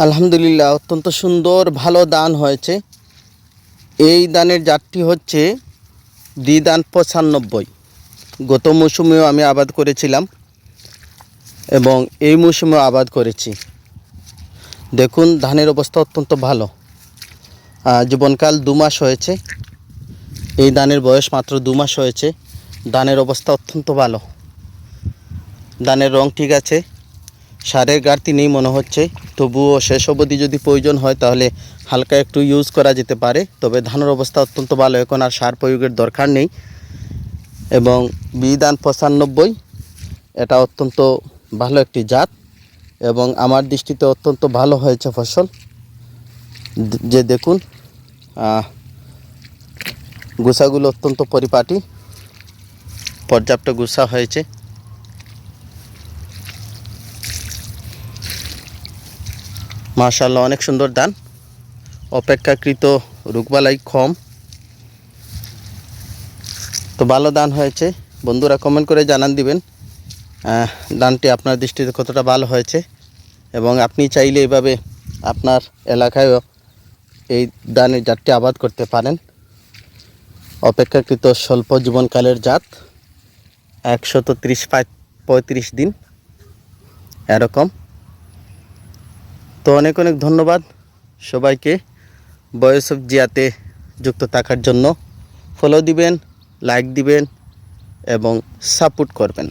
আলহামদুলিল্লাহ, অত্যন্ত সুন্দর, ভালো দান হয়েছে। এই দানের জাতটি হচ্ছে দ্বিদান পঁচানব্বই। গত মৌসুমেও আমি আবাদ করেছিলাম এবং এই মৌসুমেও আবাদ করেছি। দেখুন, ধানের অবস্থা অত্যন্ত ভালো। জীবনকাল দু মাস হয়েছে। এই ধানের বয়স মাত্র দু মাস হয়েছে। ধানের অবস্থা অত্যন্ত ভালো। ধানের রং ঠিক আছে। সারের ঘাটতি নেই মনে হচ্ছে। তবুও শেষ অবধি যদি প্রয়োজন হয় তাহলে হালকা একটু ইউজ করা যেতে পারে। তবে ধানের অবস্থা অত্যন্ত ভালো এখন আর সার প্রয়োগের দরকার নেই। এবং বিধান পঁচানব্বই এটা অত্যন্ত ভালো একটি জাত এবং আমার দৃষ্টিতে অত্যন্ত ভালো হয়েছে ফসল। যে দেখুন আহ, গুছাগুলো অত্যন্ত পরিপাটি পর্যাপ্ত গুছা হয়েছে। মাশাল্লাহ অনেক সুন্দর দান অপেক্ষাকৃত রুগবালাই কম। তো ভালো দান হয়েছে। বন্ধুরা কমেন্ট করে জানান দিবেন দানটি আপনার দৃষ্টিতে কতটা ভালো হয়েছে এবং আপনি চাইলে এভাবে আপনার এলাকায়ও এই দানের জাতটি আবাদ করতে পারেন। অপেক্ষাকৃত স্বল্প জীবনকালের জাত, একশত ত্রিশ পঁয়ত্রিশ দিন, এরকম। তো অনেক অনেক ধন্যবাদ সবাইকে বয়স অফ জিয়াতে যুক্ত থাকার জন্য। ফলো দিবেন লাইক দিবেন এবং সাপোর্ট করবেন।